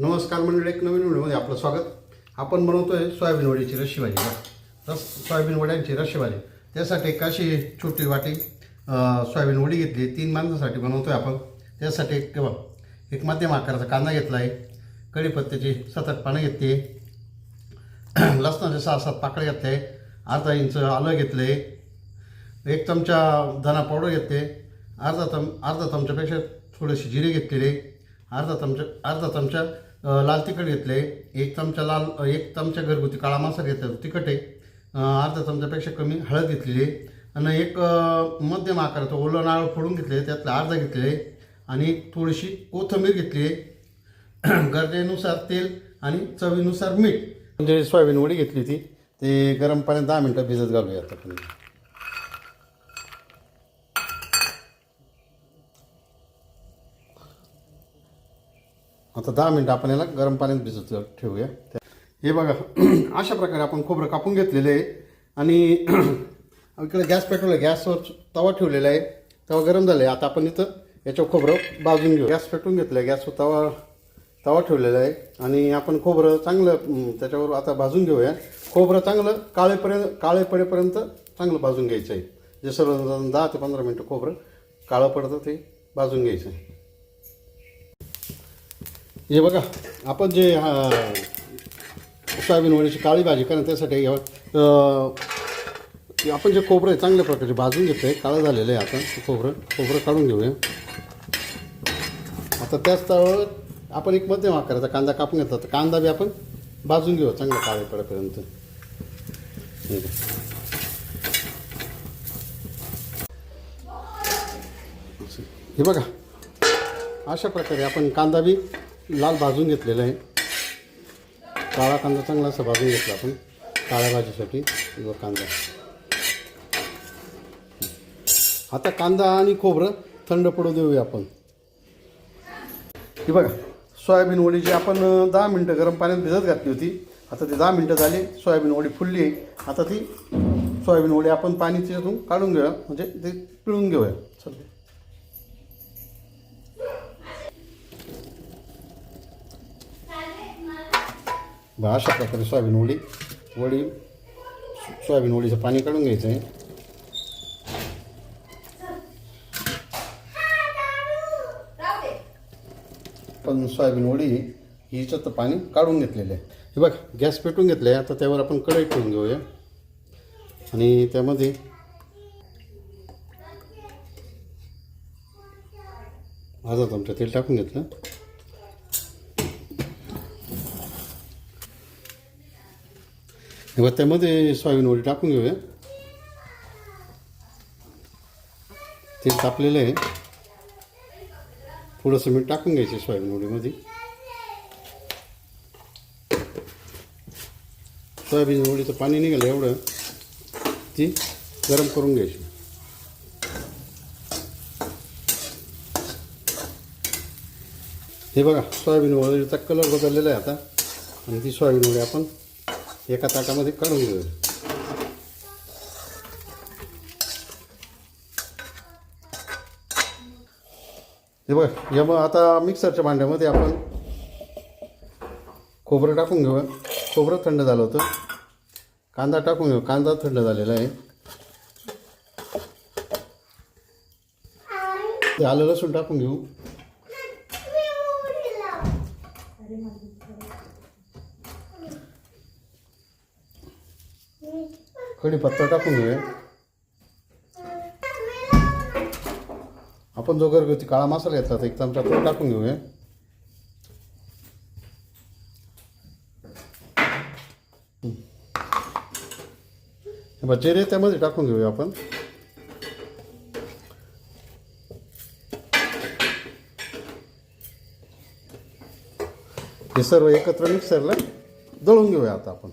नमस्कार मंडळी एक नवीन व्हिडिओमध्ये आपलं स्वागत. आपण बनवतोय सोयाबीन वडीची रशी भाजी रस सोयाबीन वड्यांची रशी भाजी. त्यासाठी एक अशी छोटी वाटी सोयाबीन वडी घेतली. तीन माणसासाठी बनवतोय आपण. त्यासाठी एक एक मध्यम आकाराचा कांदा घेतला आहे कढीपत्त्याची सात आठ पानं घेतली. लसणाचे सहा सात पाकळ्या घेतले. अर्धा इंच आलं घेतले. एक चमचा धना पावडर घेतले. अर्धा चम अर्धा चमच्यापेक्षा थोडेसे जिरे घेतलेले. अर्धा चमचा अर्धा चमचा लाल तिखट घेतले एक चमचा लाल एक चमचा घरगुती काळा मसाला घेतला तिखट आहे. अर्धा चमच्यापेक्षा कमी हळद घेतलेली आहे. आणि एक मध्यम आकाराचं ओलं नारळ फोडून घेतले त्यातलं अर्धा घेतले आणि एक थोडीशी कोथिंबीर घेतली आहे. गरजेनुसार तेल आणि चवीनुसार मीठ. म्हणजे सोयाबीन वडी घेतली होती. ते गरम पाण्यात दहा मिनटं भिजत घालूया आता आता दहा मिनटं आपण याला गरम पाण्यात भिजत ठेवूया. हे बघा अशा प्रकारे आपण खोबरं कापून घेतलेलं आहे. आणि इकडे गॅस पेटवलं गॅसवर तवा ठेवलेला आहे. तवा गरम झाला आहे आता आपण इथं याच्यावर खोबरं भाजून घेऊ. गॅस पेटवून घेतलं आहे गॅसवर तवा तवा ठेवलेला आहे. आणि आपण खोबरं चांगलं त्याच्यावर आता भाजून घेऊया. खोबरं चांगलं काळेपर्यंत काळे पडेपर्यंत चांगलं भाजून घ्यायचं आहे. जे सर्व दहा ते पंधरा मिनटं खोबरं काळं पडतं ते भाजून घ्यायचं आहे. हे बघा आपण जे सोयाबीन वडीची काळी भाजी कारण त्यासाठी आपण जे खोबरं आहे चांगल्या प्रकारे भाजून घेतो आहे काळं झालेलं आहे आता ते खोबरं खोबरं काढून घेऊया. आता त्याच तळावर आपण एक मध्यम आकाराचा कांदा कापून घेतला तर कांदा बी आपण भाजून घेऊ चांगला काळे पडेपर्यंत. हे बघा अशा प्रकारे आपण कांदा बी लाल भाजून घेतलेला आहे. काळा कांदा चांगला असा भाजून घेतला आपण. काळ्या भाजीसाठी किंवा कांदा. आता कांदा आणि खोबरं थंड पडू देऊया आपण. की बघा सोयाबीन वडी जी आपण दहा मिनटं गरम पाण्यात भिजत घातली होती. आता ती दहा मिनटं झाली सोयाबीन वडी फुलली आहे. आता ती सोयाबीन वडी आपण पाणी त्याच्यातून काढून घेऊया. म्हणजे ते पिळून घेऊया. चल अशा प्रकारे सोयाबीन वडी वडी सोयाबीन ओळीचं पाणी काढून घ्यायचं आहे. पण सोयाबीन वडी तर पाणी काढून घेतलेलं आहे. हे बघ गॅस पेटून घेतलं आहे आता त्यावर आपण कढई ठेवून घेऊया. आणि त्यामध्ये अर्धा चमचा तेल टाकून घेतलं. हे त्यामध्ये सोयाबीन वडी टाकून घेऊया ते तापलेलं आहे थोडंसं मीठ टाकून घ्यायची सोयाबीन वडीमध्ये सोयाबीन वडीचं पाणी निघालं एवढं ती गरम करून घ्यायची हे बघा सोयाबीन वडीचा कलर बदललेला आहे आता आणि ती सोयाबीन वडी आपण एका ताटामध्ये काढून घेऊ. हे बघ या मग आता मिक्सरच्या भांड्यामध्ये आपण खोबरं टाकून घेऊ. खोबरं थंड झालं होतं. कांदा टाकून घेऊ. कांदा थंड झालेला आहे. आलं लसूण टाकून घेऊ. कढीपत्ता टाकून घेऊया. आपण जो घरगुती काळा मसाला घेतला एक चमचा तो टाकून घेऊया. हे जिरे त्यामध्ये टाकून घेऊया आपण. हे सर्व एकत्र मिक्सरला दळून घेऊया आता आपण.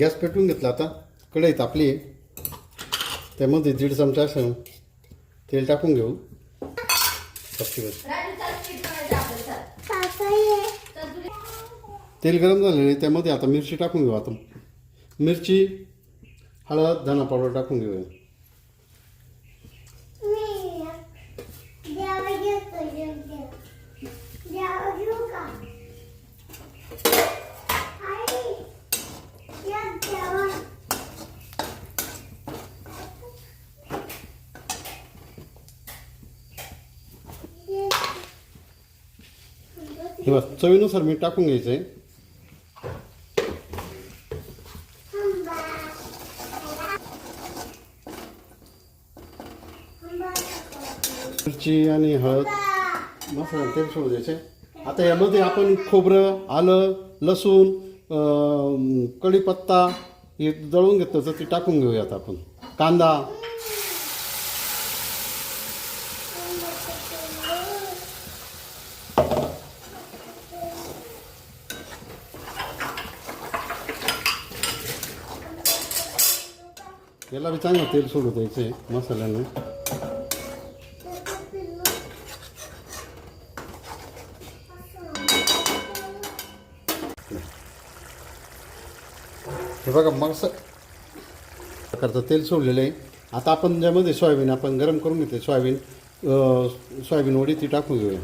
गॅस पेटवून घेतला आता. कढई तापली त्यामध्ये दीड चमचा असं तेल टाकून घेऊ. तेल गरम झालेलं आहे. त्यामध्ये आता मिरची टाकून घेऊ आता मिरची हळद धना पावडर टाकून घेऊया. Yeah. हे बघ चवीनुसार मीठ टाकून घ्यायचं आहे मिरची आणि हळद मसाला तेल सोडून द्यायचे आता यामध्ये आपण खोबरं आलं लसूण कढीपत्ता हे दळून घेतलं तर ते टाकून घेऊयात आपण. कांदा. याला बी चांगलं तेल सोडू द्यायचं आहे मसाल्याने. हे बघा मग प्रकारचं तेल सोडलेलं आहे. आता आपण ज्यामध्ये सोयाबीन आपण गरम करून घेते सोयाबीन सोयाबीन वडी ती टाकून घेऊया.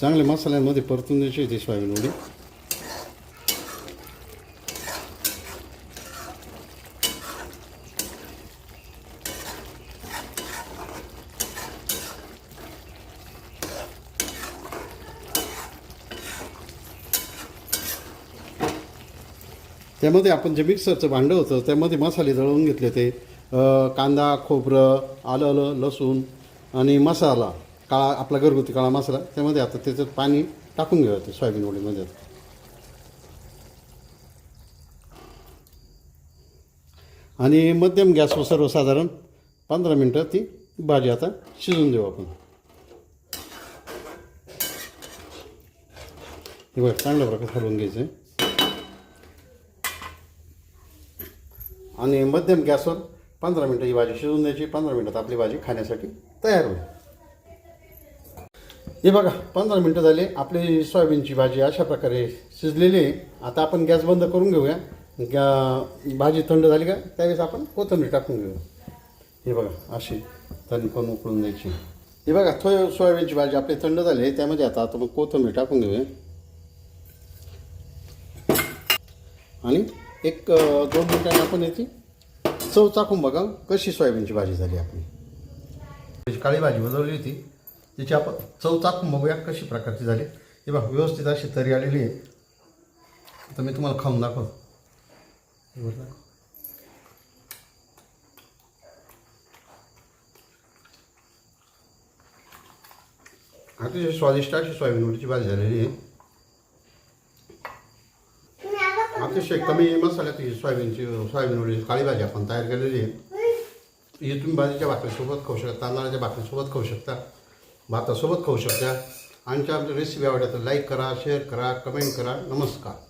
चांगले मसाल्यांमध्ये परतून द्यायची होती सोयाबीन वडी. त्यामध्ये आपण जे मिक्सरचं भांडं होतं त्यामध्ये मसाले दळवून घेतले ते. कांदा खोबरं आलं लसूण आणि मसाला काळा आपला घरगुती काळा मसाला त्यामध्ये आता त्याच्यात पाणी टाकून घेऊया ते सोयाबीन वडीमध्ये आणि मध्यम गॅसवर सर्वसाधारण पंधरा मिनटं ती भाजी आता शिजून देऊ आपण. हे बघ चांगल्या प्रकारे हलवून घ्यायचं आहे आणि मध्यम गॅसवर पंधरा मिनटं ही भाजी शिजवून द्यायची. पंधरा मिनटात आपली भाजी खाण्यासाठी तयार होईल. हे बघा पंधरा मिनटं झाले. आपली सोयाबीनची भाजी अशा प्रकारे शिजलेली आहे. आता आपण गॅस बंद करून घेऊया. गॅ भाजी थंड झाली का? त्यावेळेस आपण कोथिंबीर टाकून घेऊया हे बघा अशी थंड पण उकळून द्यायची. हे बघा थो सोयाबीनची भाजी आपली थंड झाली आहे. त्यामध्ये आता आता मग कोथिंबीर टाकून घेऊया. आणि एक दोन मिनिटांनी आपण याची चव चाखून बघा कशी सोयाबीनची भाजी झाली आपली. त्याची काळी भाजी बनवली होती त्याची आपण चव चाखून बघूया कशी प्रकारची झाली. हे बघा व्यवस्थित अशी तरी आलेली आहे. तर मी तुम्हाला खाऊन दाखवतो. दाखव. अतिशय स्वादिष्ट अशी सोयाबीन वडीची भाजी झालेली आहे. अतिशय कमी मसाल्यात ही सोयाबीनची सोयाबीन वडीची काळी भाजी आपण तयार केलेली आहे. ही तुम्ही भाजीच्या भाकरीसोबत खाऊ शकता तांदळाच्या भाकरीसोबत खाऊ शकता भातासोबत खाऊ शकता. आणि आमच्या रेसिपी आवडल्या तर लाईक करा शेअर करा कमेंट करा. नमस्कार.